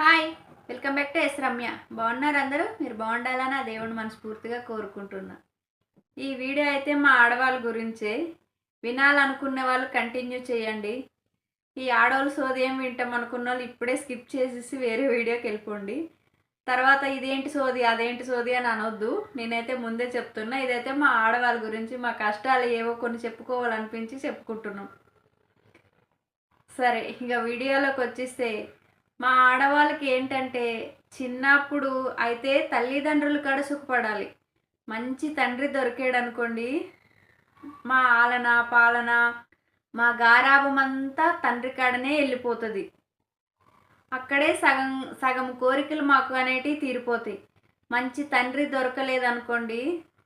Hi welcome back to S Ramya. బాగున్నారు అందరూ? మీరు బాగుండాలని ఆ దేవుని మనస్ఫూర్తిగా కోరుకుంటున్నా. ఈ వీడియో అయితే మా ఆడవాళ్ళ గురించే. వినాలనుకునే వాళ్ళు కంటిన్యూ చేయండి. ఈ ఆడవాళ్ళు సోది ఏం వింటాం అనుకున్న వాళ్ళు ఇప్పుడే స్కిప్ చేసేసి వేరే వీడియోకి వెళ్ళిపోండి. తర్వాత ఇదేంటి సోది అదేంటి సోది అని అనొద్దు. నేనైతే ముందే చెప్తున్నా ఇదైతే మా ఆడవాళ్ళ గురించి మా కష్టాలు ఏవో కొన్ని చెప్పుకోవాలనిపించి చెప్పుకుంటున్నాం. సరే ఇక వీడియోలోకి వచ్చేస్తే మా ఆడవాళ్ళకి ఏంటంటే చిన్నప్పుడు అయితే తల్లిదండ్రులు కాడ సుఖపడాలి. మంచి తండ్రి దొరికాడు అనుకోండి మా ఆలన పాలన మా గారాభం అంతా తండ్రి కాడనే వెళ్ళిపోతుంది. అక్కడే సగం సగం కోరికలు మాకు అనేటివి తీరిపోతాయి. మంచి తండ్రి దొరకలేదనుకోండి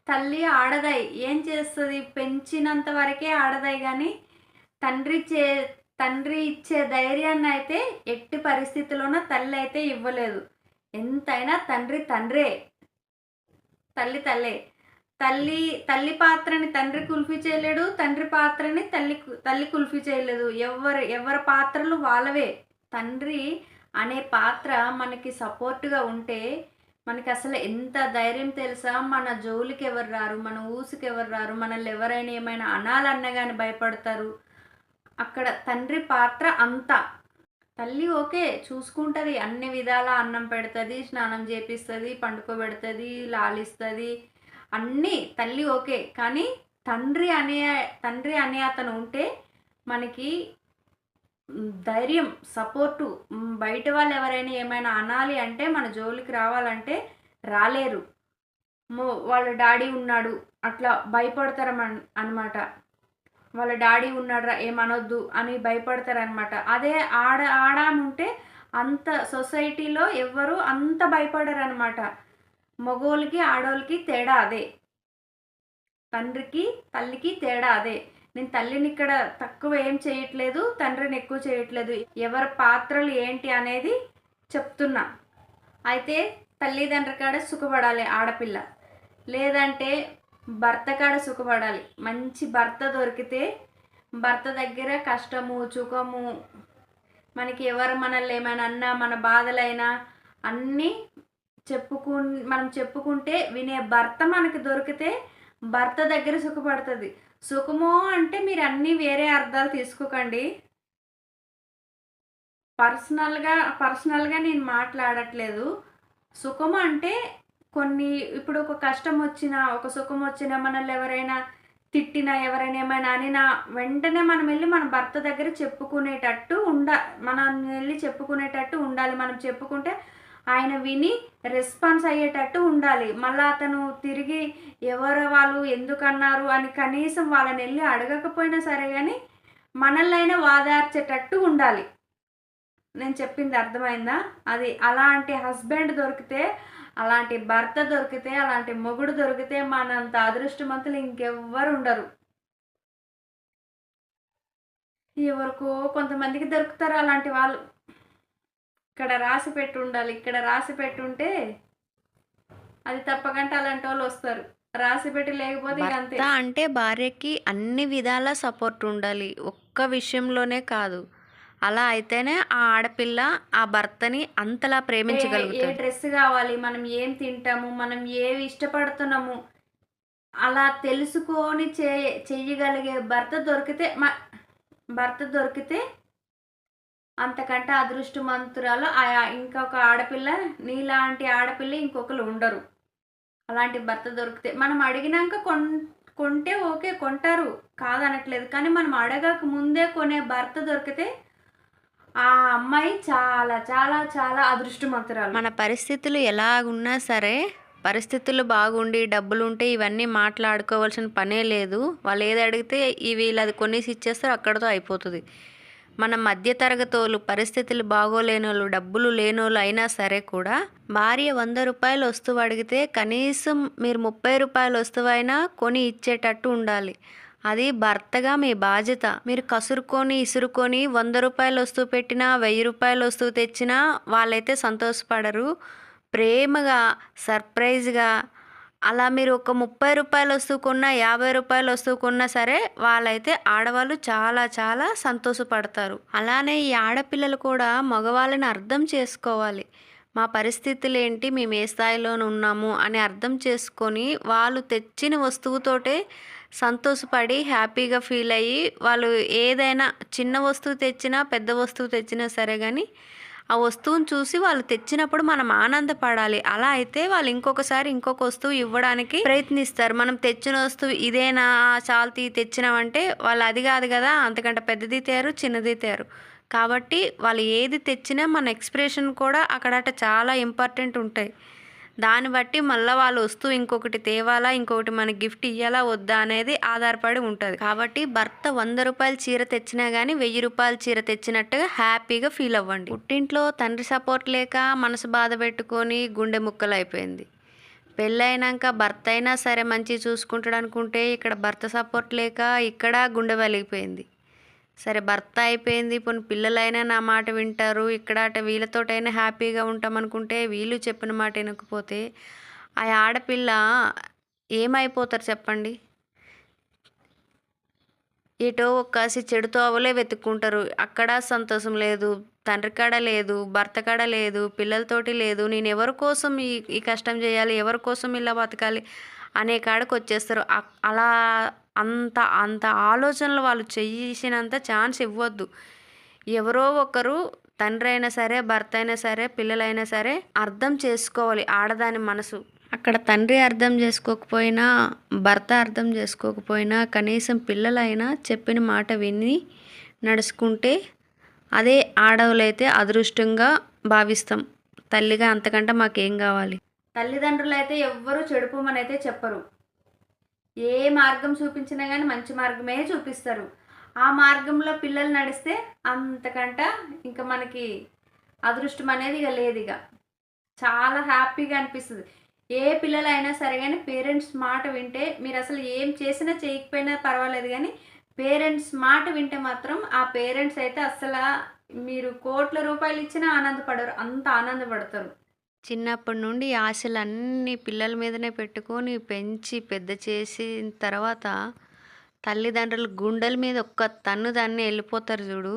తల్లి ఆడదాయి. ఏం చేస్తుంది? పెంచినంత వరకే ఆడదాయి కానీ తండ్రి చే తండ్రి ఇచ్చే ధైర్యాన్ని అయితే ఎట్టి పరిస్థితుల్లోనూ తల్లి అయితే ఇవ్వలేదు. ఎంతైనా తండ్రి తండ్రే. తల్లి తల్లే. తల్లి తల్లి పాత్రని తండ్రి కుల్ఫీ చేయలేడు తండ్రి పాత్రని తల్లి తల్లి కుల్ఫీ చేయలేదు. ఎవరు ఎవరి పాత్రలు వాళ్ళవే. తండ్రి అనే పాత్ర మనకి సపోర్ట్గా ఉంటే మనకి అసలు ఎంత ధైర్యం తెలుసా? మన జోలికి ఎవరు రారు? మన ఊసుకి ఎవరు రారు? మనల్ని ఎవరైనా ఏమైనా అనాలన్నా కానీ భయపడతారు. అక్కడ తండ్రి పాత్ర అంతా. తల్లి ఓకే చూసుకుంటుంది అన్ని విధాల అన్నం పెడుతుంది స్నానం చేపిస్తుంది పండుకోబెడుతుంది లాలిస్తుంది అన్నీ తల్లి ఓకే. కానీ తండ్రి అనే తండ్రి అనే అతను ఉంటే మనకి ధైర్యం సపోర్టు బయట వాళ్ళు ఎవరైనా ఏమైనా అనాలి అంటే మన జోలికి రావాలంటే రాలేరు. వాళ్ళ డాడీ ఉన్నాడు అట్లా భయపడతారు అనమాట వాళ్ళ డాడీ ఉన్నాడు ఏమనొద్దు అని భయపడతారనమాట. అదే ఆడ ఆడ ఉంటే అంత సొసైటీలో ఎవ్వరు అంత భయపడరు అనమాట మగోళ్ళకి ఆడోళ్ళకి తేడా అదే. తండ్రికి తల్లికి తేడా అదే. నేను తల్లిని ఇక్కడ తక్కువ ఏం చేయట్లేదు తండ్రిని ఎక్కువ చేయట్లేదు. ఎవరి పాత్రలు ఏంటి అనేది చెప్తున్నా. అయితే తల్లిదండ్రి కాడ సుఖపడాలి ఆడపిల్ల. లేదంటే భర్త కాడ సుఖపడాలి. మంచి భర్త దొరికితే భర్త దగ్గర కష్టము సుఖము మనకి ఎవరు మనల్ని ఏమైనా అన్నా మన బాధలైనా అన్నీ చెప్పుకు మనం చెప్పుకుంటే వినే భర్త మనకి దొరికితే భర్త దగ్గర సుఖపడుతుంది. సుఖము అంటే మీరు అన్నీ వేరే అర్థాలు తీసుకోకండి. పర్సనల్గా పర్సనల్గా నేను మాట్లాడట్లేదు. సుఖము అంటే కొన్ని ఇప్పుడు ఒక కష్టం వచ్చినా ఒక సుఖం వచ్చినా మనల్ని ఎవరైనా తిట్టినా ఎవరైనా ఏమైనా అనినా వెంటనే మనం వెళ్ళి మన భర్త దగ్గర చెప్పుకునేటట్టు ఉండ మనం వెళ్ళి చెప్పుకునేటట్టు ఉండాలి. మనం చెప్పుకుంటే ఆయన విని రెస్పాన్స్ అయ్యేటట్టు ఉండాలి. మళ్ళీ అతను తిరిగి ఎవరు వాళ్ళు ఎందుకన్నారు అని కనీసం వాళ్ళని వెళ్ళి అడగకపోయినా సరే కానీ మనల్నైనా వాదార్చేటట్టు ఉండాలి. నేను చెప్పింది అర్థమైందా? అది అలాంటి హస్బెండ్ దొరికితే అలాంటి భర్త దొరికితే అలాంటి మొగుడు దొరికితే మనంత అదృష్టవంతులు ఇంకెవ్వరు ఉండరు. ఎవరికో కొంతమందికి దొరుకుతారు అలాంటి వాళ్ళు. ఇక్కడ రాసి పెట్టి ఉండాలి ఇక్కడ రాసి పెట్టుంటే అది తప్పకంటే అలాంటి వాళ్ళు వస్తారు. రాసి పెట్టి లేకపోతే అంతే. అంటే భార్యకి అన్ని విధాల సపోర్ట్ ఉండాలి. ఒక్క విషయంలోనే కాదు. అలా అయితేనే ఆ ఆడపిల్ల ఆ భర్తని అంతలా ఏ ప్రేమించగలుగుతుంది డ్రెస్ కావాలి? మనం ఏం తింటాము? మనం ఏవి ఇష్టపడుతున్నాము? అలా తెలుసుకొని చే చెయ్యగలిగే భర్త దొరికితే మా భర్త దొరికితే అంతకంటే అదృష్టమంతురాలు ఆ ఇంకొక ఆడపిల్ల నీలాంటి ఆడపిల్ల ఇంకొకరు ఉండరు. అలాంటి భర్త దొరికితే మనం అడిగినాక కొన్ కొంటే ఓకే కొంటారు. కాదనట్లేదు. కానీ మనం అడగక ముందే కొనే భర్త దొరికితే ఆ అమ్మాయి చాలా చాలా చాలా అదృష్టవంతురాలు. మన పరిస్థితులు ఎలాగున్నా సరే పరిస్థితులు బాగుండి డబ్బులు ఉంటే ఇవన్నీ మాట్లాడుకోవాల్సిన పనే లేదు. వాళ్ళు ఏది అడిగితే ఈ వీళ్ళు అది కొనేసి ఇచ్చేస్తారు అక్కడతో అయిపోతుంది. మన మధ్యతరగతోళ్ళు పరిస్థితులు బాగోలేనోళ్ళు డబ్బులు లేనోళ్ళు అయినా సరే కూడా భార్య వంద రూపాయలు వస్తువు అడిగితే కనీసం మీరు ముప్పై రూపాయలు వస్తువైనా కొని ఇచ్చేటట్టు ఉండాలి. అది భర్తగా మీ బాధ్యత. మీరు కసురుకొని ఇసురుకొని వంద రూపాయలు వస్తువు పెట్టినా వెయ్యి రూపాయలు వస్తువు తెచ్చినా వాళ్ళైతే సంతోషపడరు. ప్రేమగా సర్ప్రైజ్గా అలా మీరు ఒక ముప్పై రూపాయలు వస్తువు కొన్నా యాభై రూపాయలు వస్తువు కొన్నా సరే వాళ్ళైతే ఆడవాళ్ళు చాలా చాలా సంతోషపడతారు. అలానే ఈ ఆడపిల్లలు కూడా మగవాళ్ళని అర్థం చేసుకోవాలి. మా పరిస్థితులు ఏంటి మేము ఏ స్థాయిలో ఉన్నాము? అని అర్థం చేసుకొని వాళ్ళు తెచ్చిన వస్తువుతోటే సంతోషపడి హ్యాపీగా ఫీల్ అయ్యి వాళ్ళు ఏదైనా చిన్న వస్తువు తెచ్చినా పెద్ద వస్తువు తెచ్చినా సరే కానీ ఆ వస్తువును చూసి వాళ్ళు తెచ్చినప్పుడు మనం ఆనందపడాలి. అలా అయితే వాళ్ళు ఇంకొకసారి ఇంకొక వస్తువు ఇవ్వడానికి ప్రయత్నిస్తారు. మనం తెచ్చిన వస్తువు ఇదేనా? చాల్తీ తెచ్చినామంటే వాళ్ళు అది కాదు కదా అంతకంటే పెద్దది తేరు చిన్నది తేరు కాబట్టి వాళ్ళు ఏది తెచ్చినా మన ఎక్స్ప్రెషన్ కూడా అక్కడట చాలా ఇంపార్టెంట్ ఉంటాయి. దాన్ని బట్టి మళ్ళీ వాళ్ళు వస్తూ ఇంకొకటి తేవాలా ఇంకొకటి మనకి గిఫ్ట్ ఇవ్వాలా వద్దా అనేది ఆధారపడి ఉంటుంది. కాబట్టి భర్త వంద రూపాయల చీర తెచ్చినా కానీ వెయ్యి రూపాయల చీర తెచ్చినట్టుగా హ్యాపీగా ఫీల్ అవ్వండి. పుట్టింట్లో తండ్రి సపోర్ట్ లేక మనసు బాధ పెట్టుకొని గుండె ముక్కలు అయిపోయింది. పెళ్ళైనాక భర్త అయినా సరే మంచి చూసుకుంటాడు అనుకుంటే ఇక్కడ భర్త సపోర్ట్ లేక ఇక్కడ గుండె వెలిగిపోయింది. సరే భర్త అయిపోయింది. ఇప్పుడు పిల్లలైనా నా మాట వింటారు. ఇక్కడ అట వీళ్ళతోటైనా హ్యాపీగా ఉంటాం అనుకుంటే వీళ్ళు చెప్పిన మాట వినకపోతే ఆ ఆడపిల్ల ఏమైపోతారు చెప్పండి? ఎటో ఒక్కసి చెడుతో అవలే వెతుక్కుంటారు. అక్కడ సంతోషం లేదు తండ్రి కాడ లేదు భర్త కాడ లేదు పిల్లలతోటి లేదు. నేను ఎవరి కోసం ఈ ఈ కష్టం చేయాలి? ఎవరి కోసం ఇలా బతకాలి? అనే కాడకు వచ్చేస్తారు అలా అంత అంత ఆలోచనలు వాళ్ళు చేసినంత ఛాన్స్ ఇవ్వద్దు. ఎవరో ఒకరు తండ్రి అయినా సరే భర్త అయినా సరే పిల్లలైనా సరే అర్థం చేసుకోవాలి ఆడదాని మనసు. అక్కడ తండ్రి అర్థం చేసుకోకపోయినా భర్త అర్థం చేసుకోకపోయినా కనీసం పిల్లలైనా చెప్పిన మాట విని నడుచుకుంటే అదే ఆడవులైతే అదృష్టంగా భావిస్తాం. తల్లిగా అంతకంటే మాకేం కావాలి? తల్లిదండ్రులు అయితే ఎవ్వరూ చెడుపుమని అయితే చెప్పరు. ఏ మార్గం చూపించినా కానీ మంచి మార్గమే చూపిస్తారు. ఆ మార్గంలో పిల్లలు నడిస్తే అంతకంట ఇంకా మనకి అదృష్టం అనేది ఇక లేదు ఇక. చాలా హ్యాపీగా అనిపిస్తుంది. ఏ పిల్లలైనా సరే కానీ పేరెంట్స్ మాట వింటే మీరు అసలు ఏం చేసినా చేయకపోయినా పర్వాలేదు కానీ పేరెంట్స్ మాట వింటే మాత్రం ఆ పేరెంట్స్ అయితే అసలు మీరు కోట్ల రూపాయలు ఇచ్చినా ఆనందపడరు. అంత ఆనందపడతారు. చిన్నప్పటి నుండి ఆశలన్నీ పిల్లల మీదనే పెట్టుకొని పెంచి పెద్ద చేసిన తర్వాత తల్లిదండ్రులు గుండెల మీద ఒక్క తన్ను దాన్ని వెళ్ళిపోతారు చూడు.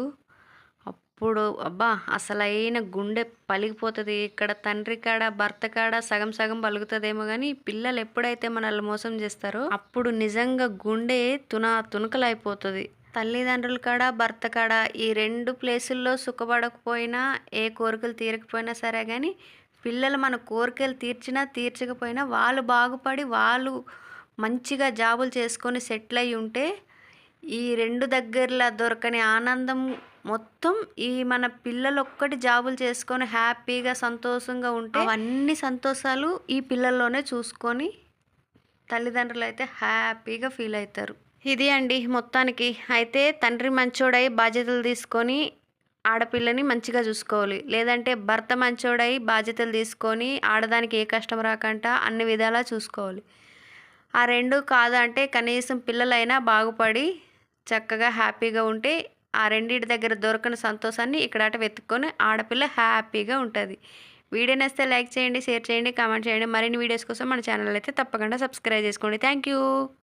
అప్పుడు అబ్బా అసలైన గుండె పలిగిపోతుంది. ఇక్కడ తండ్రి కాడ భర్త కాడ సగం సగం పలుకుతుందేమో కానీ పిల్లలు ఎప్పుడైతే మనల్ని మోసం చేస్తారో అప్పుడు నిజంగా గుండె తున తునకలైపోతుంది. తల్లిదండ్రుల కాడ భర్త కాడ ఈ రెండు ప్లేసుల్లో సుఖపడకపోయినా ఏ కోరికలు తీరకపోయినా సరే కానీ పిల్లలు మన కోరికలు తీర్చినా తీర్చకపోయినా వాళ్ళు బాగుపడి వాళ్ళు మంచిగా జాబులు చేసుకొని సెటిల్ అయి ఉంటే ఈ రెండు దగ్గరలో దొరకని ఆనందం మొత్తం ఈ మన పిల్లలు ఒక్కటి జాబులు చేసుకొని హ్యాపీగా సంతోషంగా ఉంటే అవన్నీ సంతోషాలు ఈ పిల్లల్లోనే చూసుకొని తల్లిదండ్రులు అయితే హ్యాపీగా ఫీల్ అవుతారు. ఇది అండి మొత్తానికి. అయితే తండ్రి మంచోడై బాధ్యతలు తీసుకొని ఆడపిల్లని మంచిగా చూసుకోవాలి. లేదంటే భర్త మంచోడై బాధ్యతలు తీసుకొని ఆడదానికి ఏ కష్టం రాకుండా అన్ని విధాలా చూసుకోవాలి. ఆ రెండు కాదంటే కనీసం పిల్లలైనా బాగుపడి చక్కగా హ్యాపీగా ఉంటే ఆ రెండింటి దగ్గర దొరకని సంతోషాన్ని ఇక్కడ వెతుక్కొని ఆడపిల్ల హ్యాపీగా ఉంటుంది. వీడియో నచ్చితే లైక్ చేయండి షేర్ చేయండి కామెంట్ చేయండి. మరిన్ని వీడియోస్ కోసం మన ఛానల్ అయితే తప్పకుండా సబ్స్క్రైబ్ చేసుకోండి. Thank you.